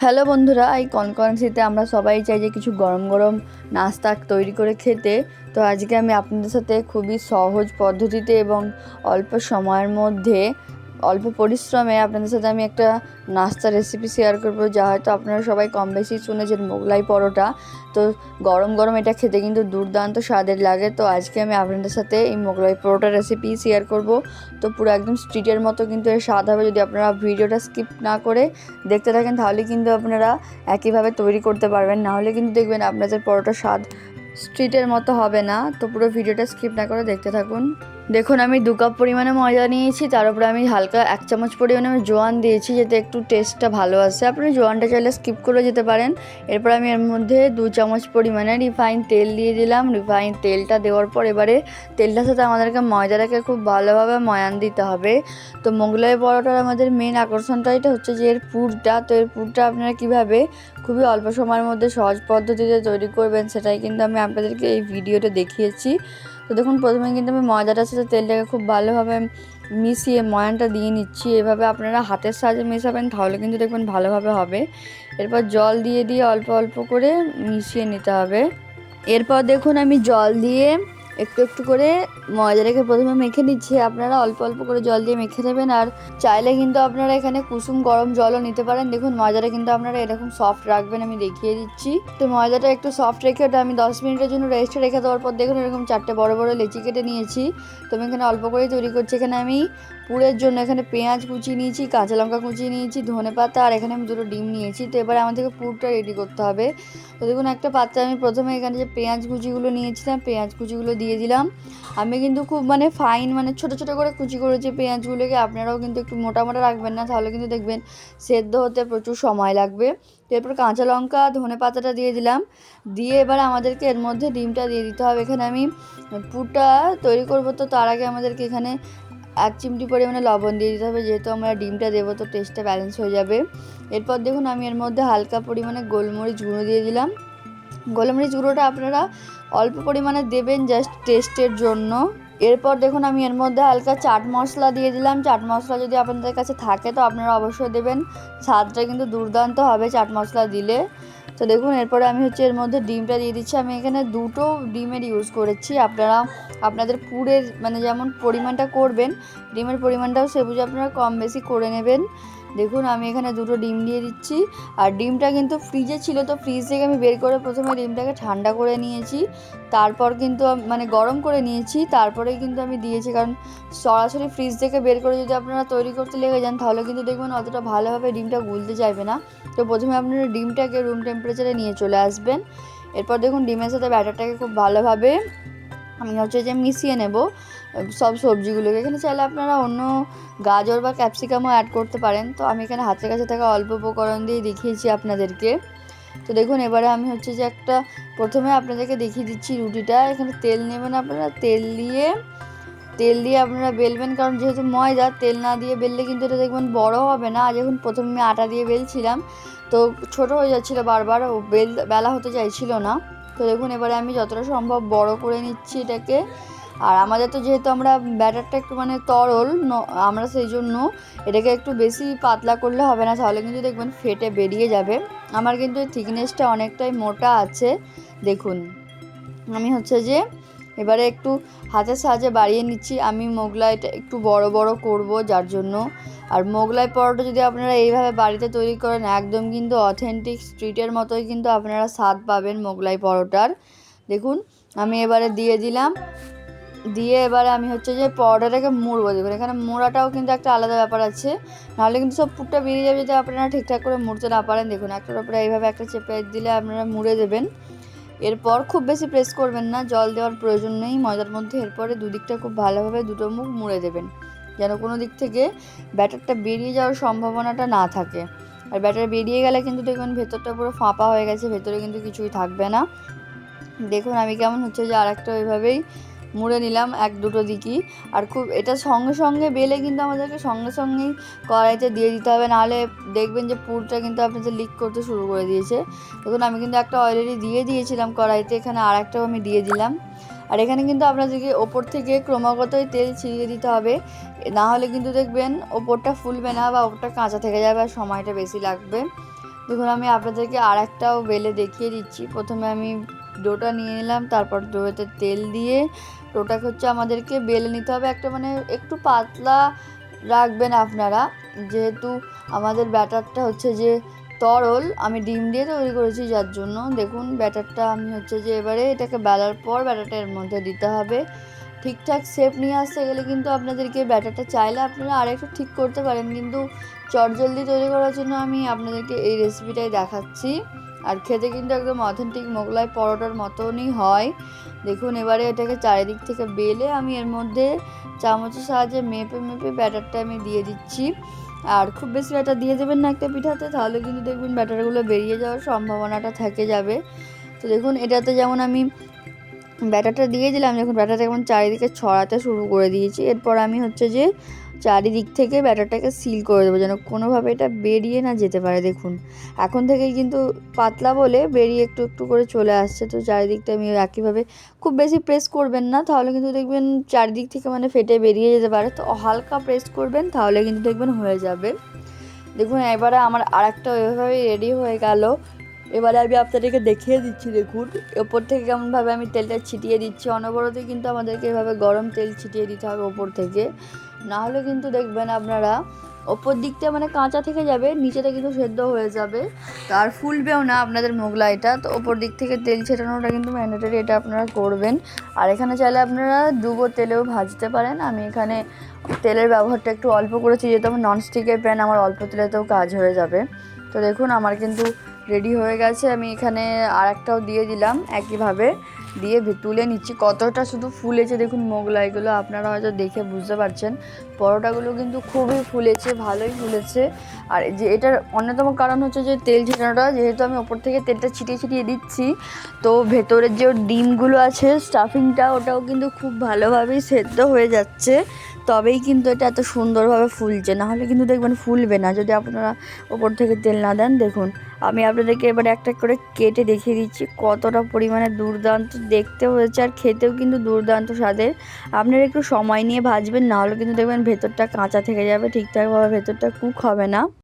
Hello বন্ধুরা, এই কনকারেন্সিতে আমরা সবাই চাই যে কিছু গরম গরম নাস্তা তৈরি করে খেতে। তো আজকে আমি আপনাদের সাথে খুবই সহজ পদ্ধতিতে এবং অল্প সময়ের মধ্যে অল্প পরিশ্রমে আপনাদের সাথে আমি একটা নাস্তা রেসিপি শেয়ার করব, যা হয়তো আপনারা সবাই কম বেশি শুনেছেন মোগলাই পরোটা। তো গরম গরম এটা খেতে কিন্তু দুর্দান্ত স্বাদের লাগে। তো আজকে আমি আপনাদের সাথে এই মোগলাই পরোটা রেসিপি শেয়ার করব। তো পুরো একদম স্ট্রিটের মতো কিন্তু এর স্বাদ হবে যদি আপনারা ভিডিওটা স্কিপ না করে দেখতে থাকেন, তাহলে কিন্তু আপনারা একইভাবে তৈরি করতে পারবেন। নাহলে কিন্তু দেখবেন আপনাদের পরোটার স্বাদ স্ট্রিটের মতো হবে না। তো পুরো ভিডিওটা স্কিপ না করে দেখতে থাকুন। দেখুন, আমি দু কাপ পরিমাণে ময়দা নিয়েছি, তার উপরে আমি হালকা এক চামচ পরিমাণে আমি জোয়ান দিয়েছি, যাতে একটু টেস্টটা ভালো আসে। আপনি জোয়ানটা চাইলে স্কিপ করে যেতে পারেন। এরপর আমি এর মধ্যে দু চামচ পরিমাণে রিফাইন তেল দিয়ে দিলাম। রিফাইন তেলটা দেওয়ার পর এবারে তেলটার সাথে আমাদেরকে ময়দাটাকে খুব ভালোভাবে ময়ান দিতে হবে। তো মোগলাই পরোটার আমাদের মেন আকর্ষণটা এটা হচ্ছে যে, এর পুরটা, তো এর পুরটা আপনারা কীভাবে খুবই অল্প সময়ের মধ্যে সহজ পদ্ধতিতে তৈরি করবেন, সেটাই কিন্তু আমি আপনাদেরকে এই ভিডিওটা দেখিয়েছি। তো দেখুন, প্রথমে কিন্তু আমি ময়দাটার সাথে তেলটাকে খুব ভালোভাবে মিশিয়ে ময়ানটা দিয়ে নিচ্ছি। এভাবে আপনারা হাতের সাহায্যে মেশাবেন, তাহলে কিন্তু দেখবেন ভালোভাবে হবে। এরপর জল দিয়ে দিয়ে অল্প অল্প করে মিশিয়ে নিতে হবে। এরপর দেখুন, আমি জল দিয়ে একটু একটু করে ময়দাটাকে প্রথমে মেখে নিচ্ছি। আপনারা অল্প অল্প করে জল দিয়ে মেখে নেবেন। আর চাইলে কিন্তু আপনারা এখানে কুসুম গরম জলও নিতে পারেন। দেখুন, ময়দাটা কিন্তু আপনারা এরকম সফট রাখবেন, আমি দেখিয়ে দিচ্ছি। তো ময়দাটা একটু সফট রেখে ওটা আমি দশ মিনিটের জন্য রেস্টে রেখে দেওয়ার পর দেখুন, এরকম চারটে বড় বড় লেচি কেটে নিয়েছি। তো আমি এখানে অল্প করেই তৈরি করছি। এখানে আমি পুরের জন্য এখানে পেঁয়াজ কুচিয়ে নিয়েছি, কাঁচা লঙ্কা কুচিয়ে নিয়েছি, ধনে পাতা, আর এখানে আমি দুটো ডিম নিয়েছি। তো এবারে আমাদেরকে পুরটা রেডি করতে হবে। তো দেখুন, একটা পাত্রে আমি প্রথমে এখানে যে পেঁয়াজ কুচিগুলো নিয়েছিলাম, পেঁয়াজ কুচিগুলো দিয়ে দিলাম। আমি কিন্তু খুব মানে ফাইন মানে ছোট ছোট করে কুচি করেছি পেঁয়াজগুলোকে। আপনারাও কিন্তু একটু মোটা মোটা রাখবেন না, তাহলে কিন্তু দেখবেন সেদ্ধ হতে প্রচুর সময় লাগবে। এরপর কাঁচা লঙ্কা, ধনে পাতাটা দিয়ে দিলাম। দিয়ে এবার আমাদেরকে এর মধ্যে ডিমটা দিয়ে দিতে হবে। এখানে আমি পুরটা তৈরি করব তো তার আগে আমাদেরকে এখানে এক চিমটি পরিমাণে লবণ দিয়ে দিতে হবে। যেহেতু আমরা ডিমটা দেবো তো টেস্টটা ব্যালেন্স হয়ে যাবে। এরপর দেখুন আমি এর মধ্যে হালকা পরিমাণে গোলমরিচ গুঁড়ো দিয়ে দিলাম। গোলমরিচ গুঁড়োটা আপনারা অল্প পরিমাণে দেবেন জাস্ট টেস্টের জন্য। এরপর দেখুন আমি এর মধ্যে হালকা চাট মশলা দিয়ে দিলাম। চাট মশলা যদি আপনাদের কাছে থাকে তো আপনারা অবশ্যই দেবেন। স্বাদটা কিন্তু দুর্দান্ত হবে চাট মশলা দিলে। তো দেখুন, এরপরে আমি হচ্ছে এর মধ্যে ডিমটা দিয়ে দিচ্ছি। আমি এখানে দুটো ডিমের ইউজ করেছি। আপনারা, আপনাদের পুরের মানে যেমন পরিমাণটা করবেন, ডিমের পরিমাণটাও সে বুঝে আপনারা কম বেশি করে নেবেন। দেখুন, আমি এখানে দুটো ডিম দিয়ে দিচ্ছি। আর ডিমটা কিন্তু ফ্রিজে ছিল, তো ফ্রিজ থেকে আমি বের করে প্রথমে ডিমটাকে ঠান্ডা করে নিয়েছি। তারপর কিন্তু মানে গরম করে নিয়েছি। তারপরেই কিন্তু আমি দিয়েছি, কারণ সরাসরি ফ্রিজ থেকে বের করে যদি আপনারা তৈরি করতে লেগে যান, তাহলে কিন্তু দেখবেন অতটা ভালোভাবে ডিমটা গুলতে চাইবে না। তো প্রথমে আপনারা ডিমটাকে রুম টেম্পারেচারে নিয়ে চলে আসবেন। এরপর দেখুন, ডিমের সাথে ব্যাটারটাকে খুব ভালোভাবে আমি হচ্ছে যে মিশিয়ে নেব। সব সবজিগুলোকে। এখানে চাইলে আপনারা অন্য গাজর বা ক্যাপসিকামও অ্যাড করতে পারেন। তো আমি এখানে হাতের কাছে থাকা অল্প উপকরণ দিয়ে দেখিয়েছি আপনাদেরকে। তো দেখুন, এবারে আমি হচ্ছে যে একটা প্রথমে আপনাদেরকে দেখিয়ে দিচ্ছি রুটিটা। এখানে তেল নেবেন আপনারা। তেল দিয়ে তেল দিয়ে আপনারা বেলবেন, কারণ যেহেতু ময়দা, তেল না দিয়ে বেললে কিন্তু এটা দেখবেন বড় হবে না। যখন প্রথমে আমি আটা দিয়ে বেলছিলাম। তো ছোট হয়ে যাচ্ছিল বারবার বেল, বেলা হতে চাইছিল না। তো দেখুন, এবারে আমি যতটা সম্ভব বড় করে নিচ্ছি এটাকে। আর আমাদের তো যেহেতু আমরা ব্যাটারটা একটু মানে তরল আমরা সেই জন্য এটাকে একটু বেশি পাতলা করলে হবে না। তাহলে কিন্তু দেখবেন ফেটে বেরিয়ে যাবে। আমার কিন্তু থিকনেসটা অনেকটাই মোটা আছে। দেখুন, আমি হচ্ছে যে এবারে একটু হাতের সাহায্যে বাড়িয়ে নিচ্ছি। আমি মোগলাইটা একটু বড় বড় করব যার জন্য। আর মোগলাই পরোটা যদি আপনারা এইভাবে বাড়িতে তৈরি করেন, একদম কিন্তু অথেন্টিক স্ট্রিটের মতোই কিন্তু আপনারা স্বাদ পাবেন মোগলাই পরোটার। দেখুন, আমি এবারে দিয়ে দিলাম। দিয়ে এবারে আমি হচ্ছে যে পাউডারটাকে মুড়বো দেখুন। এখানে মোড়াটাও কিন্তু একটা আলাদা ব্যাপার আছে। নাহলে কিন্তু সব পুরটা বেরিয়ে যাবে যদি আপনারা ঠিকঠাক করে মুড়তে না পারেন। দেখুন একটার উপরে এইভাবে একটা চেপে দিলে আপনারা মুড়ে দেবেন। এরপর খুব বেশি প্রেস করবেন না, জল দেওয়ার প্রয়োজন নেই। ময়দার মধ্যে এরপরে দুদিকটা খুব ভালোভাবে দুটো মুখ মুড়ে দেবেন। যেন কোনো দিক থেকে ব্যাটারটা বেরিয়ে যাওয়ার সম্ভাবনাটা না থাকে। আর ব্যাটার বেরিয়ে গেলে কিন্তু দেখবেন ভেতরটা পুরো ফাঁপা হয়ে গেছে, ভেতরে কিন্তু কিছুই থাকবে না। দেখুন, আমি কেমন হচ্ছে যে আর একটা ওইভাবেই মুড়ে নিলাম এক দুটো দিকই আর খুব, এটা সঙ্গে সঙ্গে বেলে কিন্তু আমাদেরকে সঙ্গে সঙ্গেই কড়াইতে দিয়ে দিতে হবে। নাহলে দেখবেন যে পুরটা কিন্তু আপনাদের লিক করতে শুরু করে দিয়েছে। দেখুন, আমি কিন্তু একটা অলরেডি দিয়ে দিয়েছিলাম কড়াইতে, এখানে আর একটাও আমি দিয়ে দিলাম। আর এখানে কিন্তু আপনাদেরকে ওপর থেকে ক্রমাগতই তেল ছিটিয়ে দিতে হবে। না হলে কিন্তু দেখবেন ওপরটা ফুলবে না বা ওপরটা কাঁচা থেকে যাবে আর সময়টা বেশি লাগবে। দেখুন, আমি আপনাদেরকে আর একটাও বেলে দেখিয়ে দিচ্ছি। প্রথমে আমি ডোটা নিয়ে নিলাম, তারপর ডোতে তেল দিয়ে ডোটাকে হচ্ছে আমাদেরকে বেলে নিতে হবে। একটা মানে একটু পাতলা রাখবেন আপনারা, যেহেতু আমাদের ব্যাটারটা হচ্ছে যে তরল, আমি ডিম দিয়ে তৈরি করেছি যার জন্য। দেখুন, ব্যাটারটা আমি হচ্ছে যে এবারে এটাকে বেলার পর ব্যাটারটা এর মধ্যে দিতে হবে। ঠিকঠাক শেপ নিয়ে আসতে গেলে কিন্তু আপনাদেরকে ব্যাটারটা চাইলে আপনারা আরেকটু ঠিক করতে পারেন। কিন্তু চটজলদি তৈরি করার জন্য আমি আপনাদেরকে এই রেসিপিটাই দেখাচ্ছি। আর খেতে কিন্তু একদম অথেন্টিক মোগলাই পরোটার মতনই হয়। দেখুন, এবারে এটাকে চারিদিক থেকে বেলে আমি এর মধ্যে চামচের সাহায্যে মেপে মেপে ব্যাটারটা আমি দিয়ে দিচ্ছি। আর খুব বেশি ব্যাটার দিয়ে দেবেন না একটা পিঠাতে, তাহলে কিন্তু দেখবেন ব্যাটারগুলো বেরিয়ে যাওয়ার সম্ভাবনাটা থেকে যাবে। তো দেখুন, এটাতে যেমন আমি ব্যাটারটা দিয়ে দিলাম যখন ব্যাটারটা যেমন চারিদিকে ছড়াতে শুরু করে দিয়েছি। এরপর আমি হচ্ছে যে চারিদিক থেকে ব্যাটারটাকে সিল করে দেবো যেন কোনোভাবে এটা বেরিয়ে না যেতে পারে, দেখুন। এখন থেকেই কিন্তু পাতলা বলে বেরিয়ে একটু একটু করে চলে আসছে, তো চারিদিকটা আমি একইভাবে খুব বেশি প্রেস করবেন না, তাহলে কিন্তু দেখবেন চারিদিক থেকে মানে ফেটে বেরিয়ে যেতে পারে। তো হালকা প্রেস করবেন, তাহলে কিন্তু দেখবেন হয়ে যাবে। দেখুন, এবারে আমার আর একটা ওইভাবে রেডি হয়ে গেল। এবারে আমি আপনাদেরকে দেখিয়ে দিচ্ছি, দেখুন। ওপর থেকে কেমনভাবে আমি তেলটা ছিটিয়ে দিচ্ছি। অনবরতই কিন্তু আমাদেরকে এভাবে গরম তেল ছিটিয়ে দিতে হবে ওপর থেকে। না হলে কিন্তু দেখবেন আপনারা ওপর দিকটা মানে কাঁচা থেকে যাবে, নিচেটা কিন্তু সেদ্ধ হয়ে যাবে। আর ফুলবেও না আপনাদের মোগলাইটা তো ওপর দিক থেকে তেল ছেটানোটা কিন্তু ম্যান্ডেটারি এটা আপনারা করবেন। আর এখানে চাইলে আপনারা ডুবো তেলেও ভাজতে পারেন। আমি এখানে তেলের ব্যবহারটা একটু অল্প করেছি, যেহেতু আমার ননস্টিকের প্যান আমার অল্প তেলেতেও কাজ হয়ে যাবে। তো দেখুন, আমার কিন্তু রেডি হয়ে গেছে, আমি এখানে আর একটাও দিয়ে দিলাম একইভাবে। দিয়ে তুলে নিচ্ছি। কতটা শুধু ফুলেছে দেখুন মোগলাইগুলো, আপনারা হয়তো দেখে বুঝতে পারছেন। পরোটাগুলো কিন্তু খুবই ফুলেছে, ভালোই ফুলেছে। আর যে এটার অন্যতম কারণ হচ্ছে যে তেল ছিটানোটা যেহেতু আমি ওপর থেকে তেলটা ছিটিয়ে ছিটিয়ে দিচ্ছি, তো ভেতরের যে ডিমগুলো আছে স্টাফিংটা ওটাও কিন্তু খুব ভালোভাবেই সেদ্ধ হয়ে যাচ্ছে। তবেই কিন্তু এটা এত সুন্দরভাবে ফুলছে। নাহলে কিন্তু দেখবেন ফুলবে না। যদি আপনারা ওপর থেকে তেল না দেন, দেখুন। আমি আপনাদেরকে এবার একটা করে কেটে দেখিয়ে দিচ্ছি। কতটা পরিমাণে দুর্দান্ত দেখতে হয়েছে আর খেতেও কিন্তু দুর্দান্ত স্বাদের। আপনারা একটু সময় নিয়ে ভাজবেন, না হলে কিন্তু দেখবেন ভেতরটা কাঁচা থেকে যাবে। ঠিকঠাকভাবে ভেতরটা কুক হবে না।